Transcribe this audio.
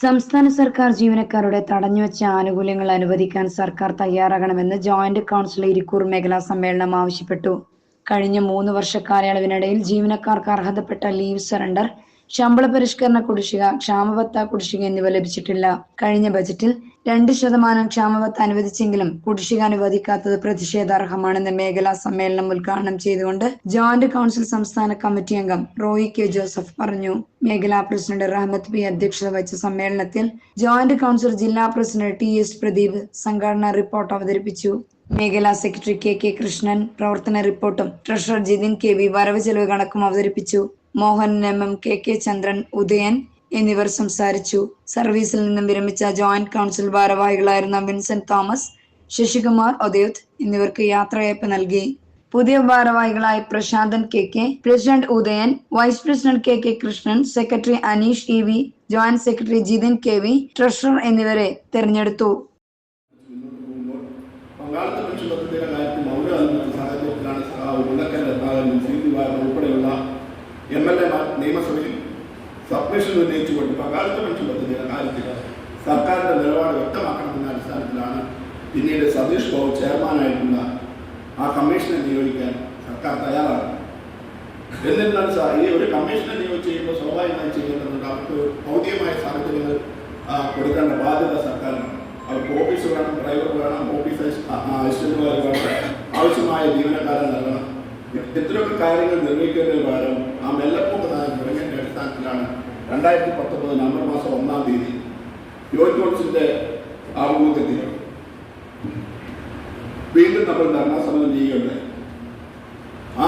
സംസ്ഥാന സർക്കാർ ജീവനക്കാരുടെ തടഞ്ഞുവച്ച ആനുകൂല്യങ്ങൾ അനുവദിക്കാൻ സർക്കാർ തയ്യാറാകണമെന്ന് ജോയിന്റ് കൗൺസിൽ ഇരിക്കൂർ മേഖലാ സമ്മേളനം ആവശ്യപ്പെട്ടു. കഴിഞ്ഞ മൂന്ന് വർഷ കാലയളവിനിടയിൽ ജീവനക്കാർക്ക് അർഹതപ്പെട്ട ലീവ് സറണ്ടർ ശമ്പള പരിഷ്കരണ കുടിശ്ശിക ക്ഷാമബത്ത കുടിശ്ശിക എന്നിവ ലഭിച്ചിട്ടില്ല. കഴിഞ്ഞ ബജറ്റിൽ രണ്ട് ശതമാനം ക്ഷാമബത്ത അനുവദിച്ചെങ്കിലും കുടിശ്ശിക അനുവദിക്കാത്തത് പ്രതിഷേധാർഹമാണെന്ന് മേഖലാ സമ്മേളനം ഉദ്ഘാടനം ചെയ്തുകൊണ്ട് ജോയിന്റ് കൗൺസിൽ സംസ്ഥാന കമ്മിറ്റി അംഗം റോയി കെ ജോസഫ് പറഞ്ഞു. മേഖലാ പ്രസിഡന്റ് റഹ്മത്ത് പി അധ്യക്ഷത വഹിച്ച സമ്മേളനത്തിൽ ജോയിന്റ് കൗൺസിൽ ജില്ലാ പ്രസിഡന്റ് ടി എസ് പ്രദീപ് സംഘടനാ റിപ്പോർട്ട് അവതരിപ്പിച്ചു. മേഖലാ സെക്രട്ടറി കെ കെ കൃഷ്ണൻ പ്രവർത്തന റിപ്പോർട്ടും ട്രഷറർ ജിതിൻ കെ വി വരവ് ചെലവ് കണക്കും അവതരിപ്പിച്ചു. Mohan M. M. K. K. Chandran Udayan എന്നിവർ സംസാരിച്ചു. സർവീസിൽ നിന്നും വിരമിച്ച ജോയിന്റ് കൗൺസിൽ ഭാരവാഹികളായിരുന്ന വിൻസെന്റ് തോമസ് ശശികുമാർ ഒദയുത് എന്നിവർക്ക് യാത്രയയപ്പ് നൽകി. പുതിയ ഭാരവാഹികളായി Prasanthan K. K. President Udayan vice president K. K. Krishnan secretary Aneesh E. V. Joint secretary Jithin K. V. Treasurer എന്നിവരെ തെരഞ്ഞെടുത്തു. പങ്കാളിത്ത നിയമസഭയിൽ സബ്മിഷൻ ഉന്നയിച്ചുകൊണ്ട് പങ്കാളിത്ത പെൻഷൻ പദ്ധതിയുടെ കാര്യത്തിൽ സർക്കാരിന്റെ നിലപാട് വ്യക്തമാക്കണമെന്ന അടിസ്ഥാനത്തിലാണ് പിന്നീട് സതീഷ് ബാബു ചെയർമാനായിട്ടുള്ള ആ കമ്മീഷനെ നിയോഗിക്കാൻ സർക്കാർ തയ്യാറാണ് എന്നിരുന്നാലും സാർ ഈ ഒരു കമ്മീഷനെ നിയോഗിച്ച് ചെയ്യുമ്പോൾ സ്വാഭാവികമായി ചെയ്യേണ്ടതുണ്ട് അവർക്ക് ഭൗതികമായ സാഹചര്യങ്ങൾ കൊടുക്കേണ്ട ബാധ്യത സർക്കാരിനാണ് അവർക്ക് ഓഫീസ് വേണം ഡ്രൈവർ വേണം ഓഫീസ് അസിസ്റ്റന്റുമാർ വേണം ആവശ്യമായ ജീവനക്കാരൻ നൽകണം. ഇത്തരമൊക്കെ കാര്യങ്ങൾ നിർവഹിക്കുന്നതിന് പകരം ആ മെല്ലപ്പോക്ക് രണ്ടായിരത്തി പത്തൊമ്പത് നവംബർ മാസം ഒന്നാം തീയതി ജോയിന്റ് കോൺസിന്റെ ആഭിമുഖ്യത്തിൽ വീണ്ടും നമ്മൾ ധർണാ സമരം ചെയ്യുകയുണ്ടായി. ആ